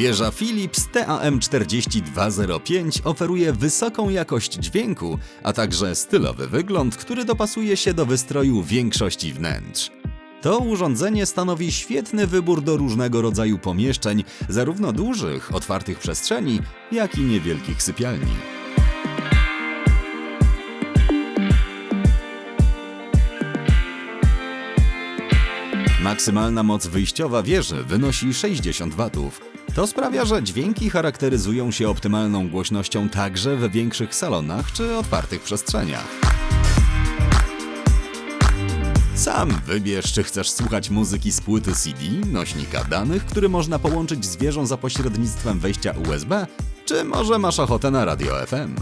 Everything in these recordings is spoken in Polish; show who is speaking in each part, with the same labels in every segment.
Speaker 1: Wieża Philips TAM4205 oferuje wysoką jakość dźwięku, a także stylowy wygląd, który dopasuje się do wystroju większości wnętrz. To urządzenie stanowi świetny wybór do różnego rodzaju pomieszczeń, zarówno dużych, otwartych przestrzeni, jak i niewielkich sypialni. Maksymalna moc wyjściowa wieży wynosi 60 W. To sprawia, że dźwięki charakteryzują się optymalną głośnością także we większych salonach czy otwartych przestrzeniach. Sam wybierz, czy chcesz słuchać muzyki z płyty CD, nośnika danych, który można połączyć z wieżą za pośrednictwem wejścia USB, czy może masz ochotę na radio FM.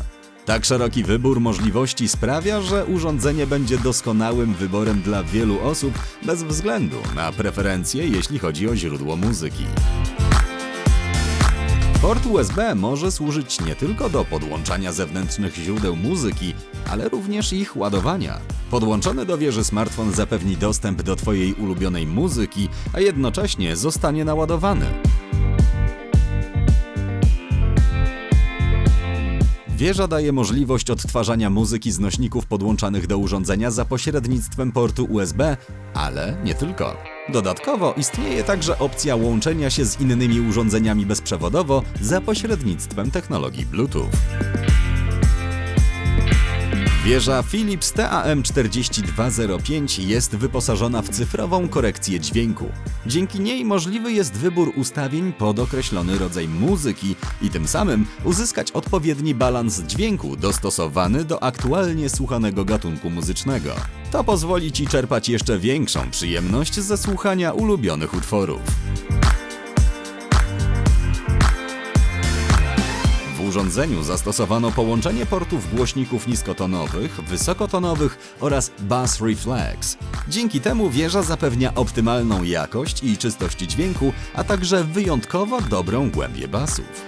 Speaker 1: Tak szeroki wybór możliwości sprawia, że urządzenie będzie doskonałym wyborem dla wielu osób bez względu na preferencje, jeśli chodzi o źródło muzyki. Port USB może służyć nie tylko do podłączania zewnętrznych źródeł muzyki, ale również ich ładowania. Podłączony do wieży smartfon zapewni dostęp do Twojej ulubionej muzyki, a jednocześnie zostanie naładowany. Wieża daje możliwość odtwarzania muzyki z nośników podłączanych do urządzenia za pośrednictwem portu USB, ale nie tylko. Dodatkowo istnieje także opcja łączenia się z innymi urządzeniami bezprzewodowo za pośrednictwem technologii Bluetooth. Wieża Philips TAM4205 jest wyposażona w cyfrową korekcję dźwięku. Dzięki niej możliwy jest wybór ustawień pod określony rodzaj muzyki i tym samym uzyskać odpowiedni balans dźwięku dostosowany do aktualnie słuchanego gatunku muzycznego. To pozwoli Ci czerpać jeszcze większą przyjemność ze słuchania ulubionych utworów. Urządzeniu zastosowano połączenie portów głośników niskotonowych, wysokotonowych oraz Bass Reflex. Dzięki temu wieża zapewnia optymalną jakość i czystość dźwięku, a także wyjątkowo dobrą głębię basów.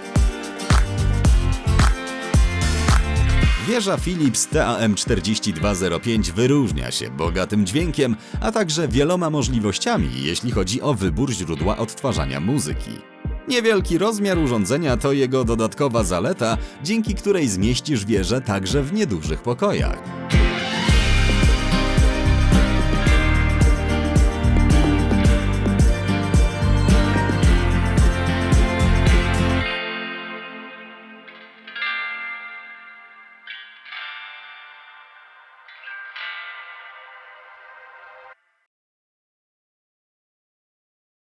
Speaker 1: Wieża Philips TAM4205 wyróżnia się bogatym dźwiękiem, a także wieloma możliwościami, jeśli chodzi o wybór źródła odtwarzania muzyki. Niewielki rozmiar urządzenia to jego dodatkowa zaleta, dzięki której zmieścisz wieżę także w niedużych pokojach.